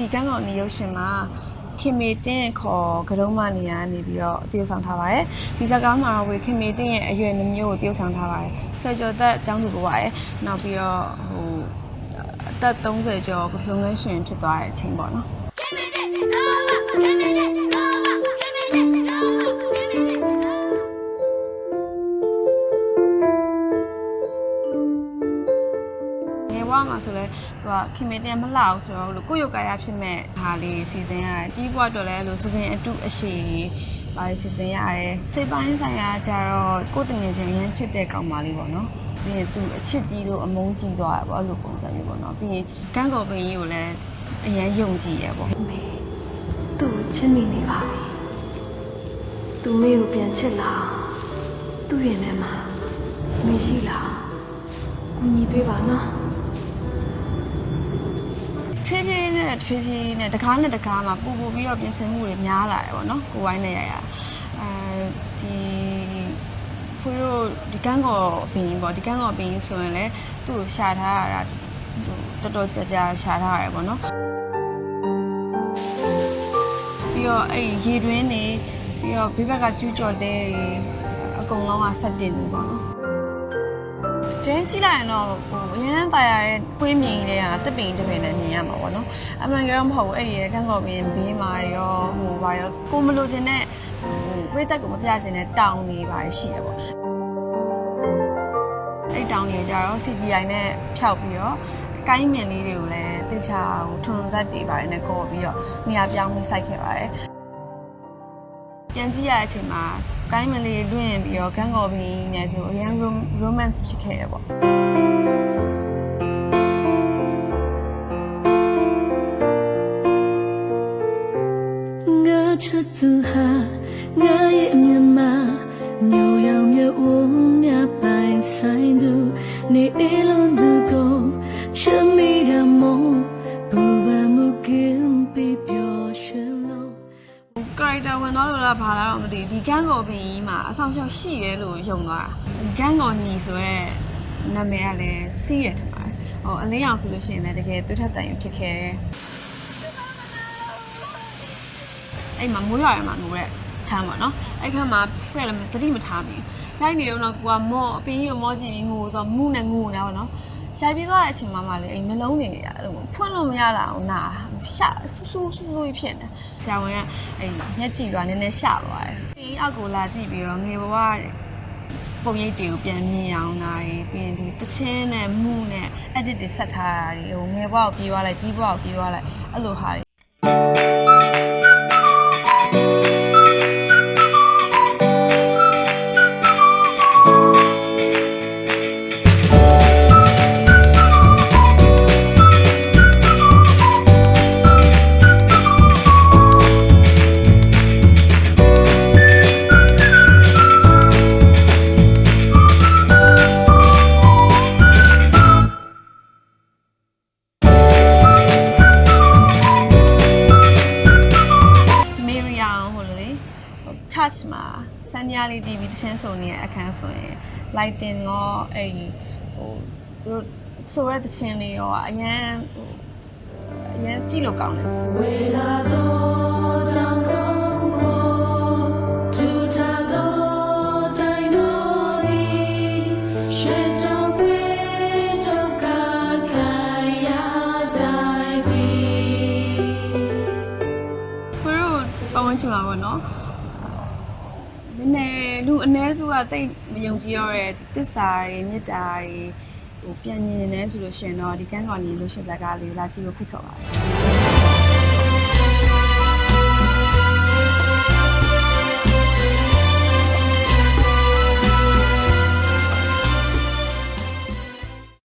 ဒီကန်းကောင်နေရုပ်ရှင်မှာခင်မေတင်းခေါ်ကတုံးမနေရနေပြီးတော့တည်ဆောင်ထားပါတယ်ဒီဇာတ်ကားမှာဝေခင်မေတင်းရဲ့အရွယ်နှမျိုးကိုတည်ဆောင်ထားပါတယ်ဆယ်ကျော်သက်တောင်းသူဘဝရဲ့နောက်ပြီးတော့ဟိုအသက်30ကျော်လုပ်ငန်းရှင်ဖြစ်သွားတဲ့အချိန်ပေါ့နော် ငယ်ဘဝမှာဆိုလဲသူကခင်မေတင်မလှအောင်ဆိုတော့လို့ကိုယ့်ရုပ်ကာယဖြစ်မဲ့ဟာလေးစီစဉ်ရတယ်ကြီးဘဝတော့လဲလို့သပင်အတုအရှိပါစီစဉ်ရတယ်စိတ်ပိုင်းဆိုင်ရာကြတော့ကိုယ့်တငယ်ချင်းရမ်းချစ်တဲ့ကောင်မလေးပေါ့နော်ပြီးရင်သူအချစ်ကြီးလို့အမုန်းကြီးသွားတယ်ပေါ့အဲ့လိုပုံစံမျိုးပေါ့နော်ပြီးရင်ကန်းကော်ပင်ကြီးကိုလည်းအရန်ယုံကြည်ရပေါ့မေသူ့ကိုချစ်မိနေပါပြီသူမေကိုပြန်ချစ်လားသူ့ရင်ထဲမှာမေရှိလားကူညီပေးပါနော် ဖြည်းဖြည်းနဲ့ဖြည်းဖြည်းနဲ့တကားနဲ့တကားမှာပူပူပြီးတော့ပြင်ဆင်မှုတွေများလာတယ်ပေါ့နော်ကိုဝိုင်းနဲ့ရရအဲဒီဖွေးတို့ဒီကန်းကော်ဘင်းပေါ့ဒီကန်းကော်ဘင်းဆိုရင်လည်းသူ့ကိုရှာထားရတာတော်တော်ကြာကြာရှာထားရတယ်ပေါ့နော်ပြီးတော့အဲ့ဒီရေတွင်းနေပြီးတော့ဘေးဘက်ကကျူးကျော်တဲ့အကုန်လုံးကဆက်တင်နေပေါ့နော် ကျင်းကြည့်လိုက်ရင်တော့ဟိုအရင်တန်ရတဲ့ပွေးမြင်တွေကတစ်ပင်တစ်ပင်နဲ့မြင်ရမှာပေါ့နော်အမှန်ကတော့မဟုတ်ဘူးအဲ့ဒီကန်းကော်ပင်ဘေးမှာရောဟိုဘာရောကိုမလို့ခြင်းနဲ့ဟိုပြိသက်ကိုမပြခြင်းနဲ့တောင်းနေပါရှိရပေါ့အဲ့တောင်းနေကြတော့ CGI နဲ့ဖြောက်ပြီးတော့ကိုင်းမြင်လေးတွေကိုလည်းတေချာဟိုထွန်သက်တွေပါတယ်နဲ့ကော်ပြီးတော့နေရာပြောင်းပြီးစိုက်ခဲ့ပါတယ် ပြန်ကြည့်ရတဲ့အချိန်မှာကိုင်းမလေးလွင့်ပြီးတော့ကန်းကော်ပြီးနဲ့သူအရင် romance ဖြစ်ခဲ့ရပေါ့ငါချစ်သူဟာငါရဲ့အမြင်မှာညိုရောင်မြဝမြပိုင်ဆိုင်သူနေအလုံး character ဝင်သွားလို့လားဘာလားတော့မသိဘူးဒီကန်းကော်ပြီးမှာအဆောင်ရှောက်ရှိရဲလို့ယုံသွားတာဒီကန်းကော်ညီဆိုရဲနာမည်ကလည်းစီးရထင်ပါတယ်ဟိုအလင်းအောင်ဆိုလို့ရှိရင်လည်းတကယ်သူထက်တိုင်ဖြစ်ခဲ့တယ်အဲ့မှာမိုးရွာရမှာငိုတဲ့ ခန်းပေါ့နော်အဲ့ခန်းမှာပြည့်လည်းတတိမထားဘူးလိုက်နေတော့တော့ကိုကမော့အပင်းကြီးကိုမော့ကြည့်ပြီးငိုတော့မူနဲ့ငိုနေတာပေါ့နော်ရိုက်ပြီးသွားတဲ့အချိန်မှမှလေအဲ့နှလုံးတွေအဲ့လိုဖွင့်လို့မရလာအောင်နာရှဆူဆူဆူဆူဖြစ်နေဆရာဝန်ကအဲ့မျက်ကြည့်တော့နည်းနည်းရှသွားတယ်ပြီးအောက်ကိုလာကြည့်ပြီးတော့ငယ်ဘဝတဲ့ပုံရိပ်တွေကိုပြန်မြင်အောင်နာတွေပြီးရင်ဒီတချင်းနဲ့မူနဲ့ edit တွေဆက်ထားတာတွေဟိုငယ်ဘဝကိုပြေးသွားလိုက်ကြီးဘဝကိုပြေးသွားလိုက်အဲ့လိုဟာတွေ church မှာစံညာလေးတီးပြီးတချင်းဆိုနေတဲ့အခန်းဆိုရင် lighting ရောအဲ့ဒီဟိုသူတို့ဆိုရဲတချင်းလေးရောအရန်ဟိုအရန်ကြည့်လို့ကောင်းတယ်ဝေလာတော့တောင်ကောင်းပေါ်ထူထာတော့တိုင်တော်ဒီရှေ့ကြောင့်ပြေတော့ကခိုင်ရတိုင်းဒီသူတို့ပတ်ဝန်းကျင်မှာပေါ့နော်န ည်းနည်းလူအ ਨੇ စုကတိတ်မယုံကြည်တော့တဲ့တစ္ဆာတွေမေတ္တာတွေဟိုပြန်မြင်နေတယ်ဆိုလို့ရှိရင်တော့ဒီကန်းကောင်ကြီးလို့ရှင်ဇာတ်ကားလေးကိုလာကြည့်ဖို့ဖိတ်ခေါ်ပါတယ်